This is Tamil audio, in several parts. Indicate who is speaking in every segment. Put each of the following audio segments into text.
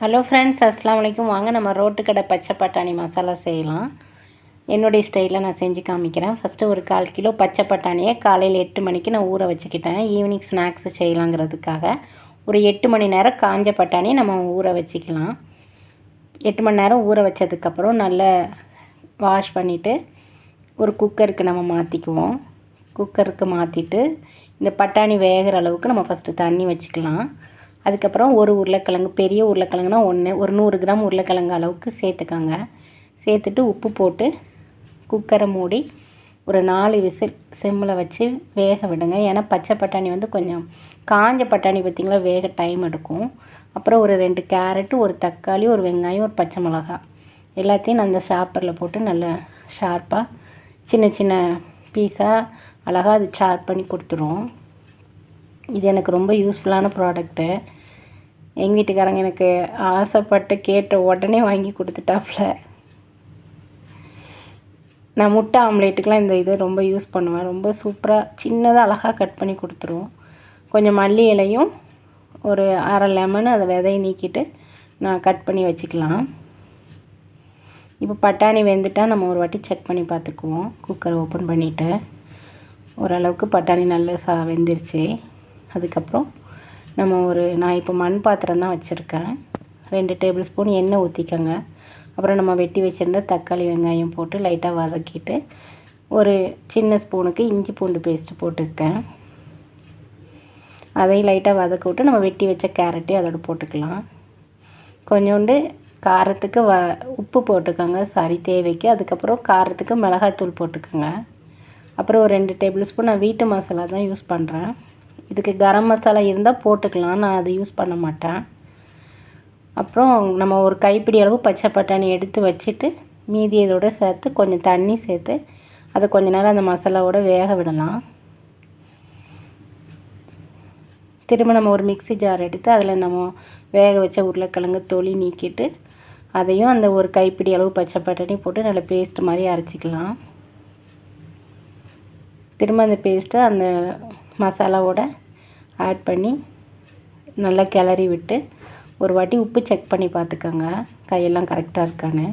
Speaker 1: ஹலோ ஃப்ரெண்ட்ஸ் அஸ்லாம் வலைக்கும் வாங்க நம்ம ரோட்டு கடை பச்சை பட்டாணி மசாலா செய்யலாம். என்னுடைய ஸ்டைலில் நான் செஞ்சு காமிக்கிறேன். ஃபஸ்ட்டு ஒரு கால் கிலோ பச்சை பட்டாணியை காலையில் எட்டு மணிக்கு நான் ஊற வச்சுக்கிட்டேன். ஈவினிங் ஸ்நாக்ஸ் செய்யலாங்கிறதுக்காக ஒரு எட்டு மணி நேரம் காஞ்ச பட்டாணி நம்ம ஊற வச்சுக்கலாம். எட்டு மணி நேரம் ஊற வச்சதுக்கப்புறம் நல்லா வாஷ் பண்ணிவிட்டு ஒரு குக்கருக்கு நம்ம மாற்றிக்குவோம் குக்கருக்கு மாற்றிட்டு இந்த பட்டாணி வேகிற அளவுக்கு நம்ம ஃபஸ்ட்டு தண்ணி வச்சுக்கலாம். அதுக்கப்புறம் ஒரு உருளைக்கிழங்கு பெரிய உருளைக்கிழங்குனா ஒன்று ஒரு நூறு கிராம் உருளைக்கிழங்கு அளவுக்கு சேர்த்துக்கோங்க. சேர்த்துட்டு உப்பு போட்டு குக்கரை மூடி ஒரு நாலு விசில் சிம்மில் வச்சு வேக விடுங்க. ஏன்னா பச்சை பட்டாணி வந்து கொஞ்சம் காஞ்ச பட்டாணி பார்த்திங்களா வேக டைம் எடுக்கும். அப்புறம் ஒரு ரெண்டு கேரட்டு ஒரு தக்காளி ஒரு வெங்காயம் ஒரு பச்சை மிளகா எல்லாத்தையும் நான் அந்த ஷாப்பரில் போட்டு நல்லா ஷார்ப்பாக சின்ன சின்ன பீஸாக அழகாக அது ஷார்ப் பண்ணி கொடுத்துரும். இது எனக்கு ரொம்ப யூஸ்ஃபுல்லான ப்ராடக்ட்டு எங்கள் வீட்டுக்காரங்க எனக்கு ஆசைப்பட்டு கேட்ட உடனே வாங்கி கொடுத்துட்டாப்புல நான் முட்டை ஆம்லேட்டுக்கெலாம் இந்த இதை ரொம்ப யூஸ் பண்ணுவேன். ரொம்ப சூப்பராக சின்னதாக அழகாக கட் பண்ணி கொடுத்துருவோம். கொஞ்சம் மல்லி இலையும் ஒரு அரை லெமன் அதை விதையை நீக்கிட்டு நான் கட் பண்ணி வச்சுக்கலாம். இப்போ பட்டாணி வெந்துட்டால் நம்ம ஒரு வாட்டி செக் பண்ணி பார்த்துக்குவோம். குக்கரை ஓப்பன் பண்ணிவிட்டு ஓரளவுக்கு பட்டாணி நல்லா சா வெந்துருச்சு. அதுக்கப்புறம் நம்ம ஒரு நான் இப்போ மண் பாத்திரம் தான் வச்சுருக்கேன். ரெண்டு டேபிள் ஸ்பூன் எண்ணெய் ஊற்றிக்கோங்க அப்புறம் நம்ம வெட்டி வச்சுருந்த தக்காளி வெங்காயம் போட்டு லைட்டாக வதக்கிட்டு ஒரு சின்ன ஸ்பூனுக்கு இஞ்சி பூண்டு பேஸ்ட்டு போட்டுருக்கேன் அதையும் லைட்டாக வதக்க விட்டு நம்ம வெட்டி வச்ச கேரட்டையும் அதோட போட்டுக்கலாம். கொஞ்சோண்டு காரத்துக்கு வ உப்பு போட்டுக்கோங்க. சாரி தேவைக்கு. அதுக்கப்புறம் காரத்துக்கு மிளகாத்தூள் போட்டுக்கோங்க. அப்புறம் ஒரு ரெண்டு டேபிள் ஸ்பூன் நான் வீட்டு மசாலா தான் யூஸ் பண்ணுறேன் இதுக்கு கரம் மசாலா இருந்தால் போட்டுக்கலாம் நான் அதை யூஸ் பண்ண மாட்டேன். அப்புறம் நம்ம ஒரு கைப்பிடி அளவு பச்சை பட்டாணி எடுத்து வச்சுட்டு மீதி இதோடு சேர்த்து கொஞ்சம் தண்ணி சேர்த்து அதை கொஞ்ச நேரம் அந்த மசாலாவோட வேக விடலாம். திரும்ப நம்ம ஒரு மிக்சி ஜார் எடுத்து அதில் நம்ம வேக வச்ச உருளைக்கிழங்கு தொளி நீக்கிட்டு அதையும் அந்த ஒரு கைப்பிடி அளவு பச்சை பட்டாணி போட்டு நல்லா பேஸ்ட் மாதிரி அரைச்சிக்கலாம். திரும்ப அந்த பேஸ்ட்டை அந்த மசாலாவோட ஆட் பண்ணி நல்லா கிளறி விட்டு ஒரு வாட்டி உப்பு செக் பண்ணி பார்த்துக்கோங்க. கையெல்லாம் கரெக்டாக இருக்கான்னு.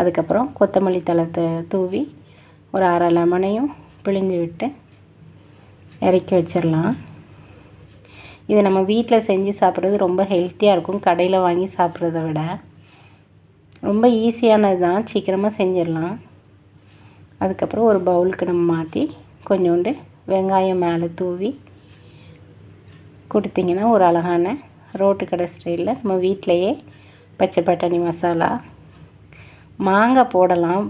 Speaker 1: அதுக்கப்புறம் கொத்தமல்லி தளத்தை தூவி ஒரு அரை லெமனையும் பிழிஞ்சு விட்டு இறக்கி வச்சிடலாம். இது நம்ம வீட்டில் செஞ்சு சாப்பிட்றது ரொம்ப ஹெல்த்தியாக இருக்கும். கடையில் வாங்கி சாப்பிட்றத விட ரொம்ப ஈஸியானது தான். சீக்கிரமாக செஞ்சிடலாம். அதுக்கப்புறம் ஒரு பவுலுக்கு நம்ம மாற்றி கொஞ்சோண்டு வெங்காயம் மேலே தூவி கொடுத்திங்கன்னா ஒரு அழகான ரோட்டு கடை ஸ்டைலில் நம்ம வீட்டிலையே பச்சை பட்டாணி மசாலா. மாங்காய் போடலாம்.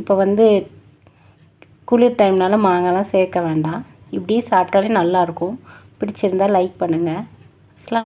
Speaker 1: இப்போ வந்து குளிர் டைம்னால மாங்காய்லாம் சேர்க்க வேண்டாம். இப்படி சாப்பிட்டாலே நல்லாயிருக்கும் பிடிச்சிருந்தால் லைக் பண்ணுங்கள் அஸ்லாம்